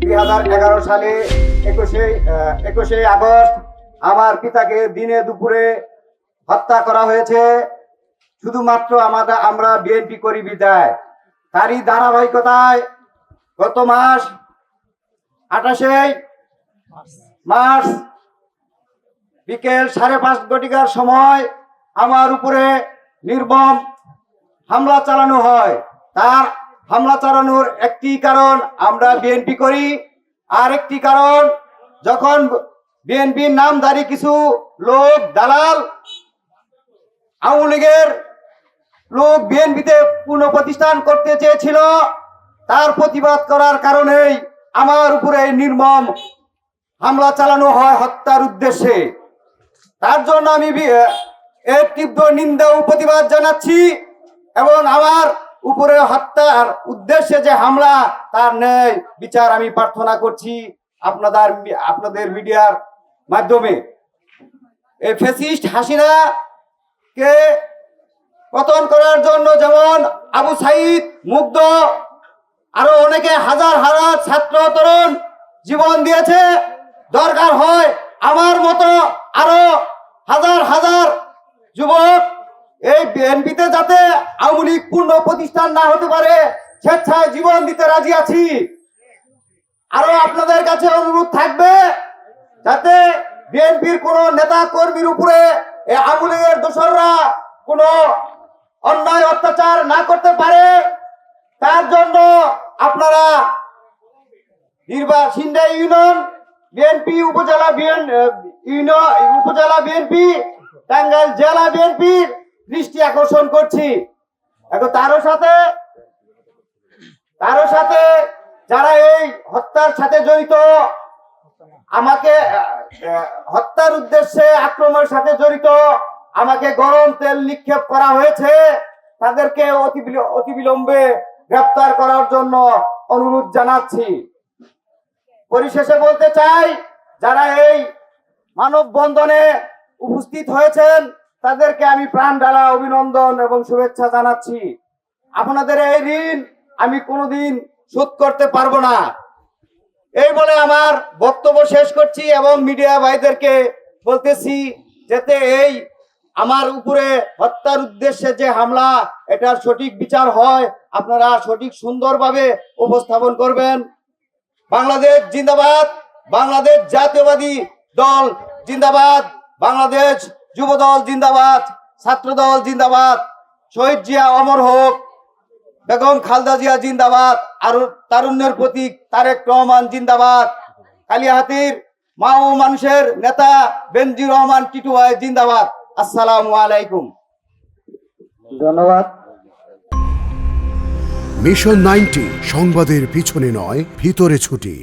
দুই হাজার এগারো সালে একুশে একুশে আগস্ট আমার পিতাকে দিনে দুপুরে হত্যা করা হয়েছে। শুধুমাত্র আমাদের, আমরা বিএনপি করি বিদায় তারই ধারাবাহিকতায় গত মাস আঠাশে মার্চ বিকেল সাড়ে পাঁচ ঘটিকার সময় আমার উপরে নির্মম হামলা চালানো হয়। তার হামলা চালানোর একটি কারণ আমরা বিএনপি করি। আর একটি কারণ, যখন বিএনপির নামধারী কিছু লোক, দালাল, আওয়ামী লীগের লোক বিএনপিতে পুনঃপ্রতিষ্ঠান করতে চেয়েছিল, তার প্রতিবাদ করার কারণেই আমার উপরে এই নির্মম হামলা চালানো হয় হত্যার উদ্দেশ্যে। তার জন্য আমি এর তীব্র নিন্দা ও প্রতিবাদ জানাচ্ছি এবং আমার উপরে হত্যার উদ্দেশ্যে যে হামলা, তার নেই বিচার আমি প্রার্থনা করছি আপনাদের আপনাদের মিডিয়ার মাধ্যমে। এই ফেসিস্ট হাসিনা কে পতন করার জন্য যেমন আবু সাইদ মুগ্ধ, আরও অনেকে হাজার হাজার ছাত্র তরুণ জীবন দিয়েছে। দরকার হয় আমার মতো আরও হাজার হাজার যুবক এই বিএনপিতে যাতে আওয়ামী লীগ পূর্ণ প্রতিষ্ঠান না হতে পারে, স্বেচ্ছায় জীবন দিতে রাজি আছি। আরও আপনাদের কাছে অনুরোধ থাকবে যাতে বিএনপির কোন নেতা কর্মীর উপরে আওয়ামী লীগের দোসররা কোনো অন্যায় অত্যাচার না করতে পারে। তার জন্য আপনারা নির্বাচন ইউনিয়ন, বিএনপি উপজেলা বিএন ইউনিয়ন উপজেলা বিএনপি, টাঙ্গাইল জেলা বিএনপি দৃষ্টি আকর্ষণ করছি। এখন তারও সাথে তারও সাথে যারা এই হত্যার সাথে জড়িত, আমাকে হত্যার উদ্দেশ্যে আক্রমণের সাথে জড়িত, আমাকে গরম তেল নিক্ষেপ করা হয়েছে, তাদেরকে অতি বিল- অতি বিলম্বে গ্রেপ্তার করার জন্য অনুরোধ জানাচ্ছি। পরিশেষে বলতে চাই, যারা এই মানববন্ধনে উপস্থিত হয়েছেন তাদেরকে আমি প্রাণ ঢালা অভিনন্দন এবং শুভেচ্ছা জানাচ্ছি। আপনাদের এই ঋণ আমি কোনোদিন শোধ করতে পারব না। এই বলে আমার বক্তব্য শেষ করছি এবং মিডিয়া ভাইদেরকে বলতেছি যাতে এই আমার উপরে হত্যার উদ্দেশ্যে যে হামলা, এটার সঠিক বিচার হয়, আপনারা সঠিক সুন্দরভাবে উপস্থাপন করবেন। বাংলাদেশ জিন্দাবাদ, বাংলাদেশ জাতীয়বাদী দল জিন্দাবাদ, বাংলাদেশ যুব দল জিন্দাবাদ ছাত্র দল জিন্দাবাদ শহীদ জিয়া অমর হোক বেগম খালদা জিয়া জিন্দাবাদ আর তারুণ্যের প্রতীক তারেক রহমান জিন্দাবাদ কালিয়াহাতির মা ও মানুষের নেতা বেনজির রহমান টিটু ভাই জিন্দাবাদ। আসসালামু আলাইকুম। ধন্যবাদ। মিশন নাইনটি সংবাদের পিছনে নয় ভিতরে ছুটি।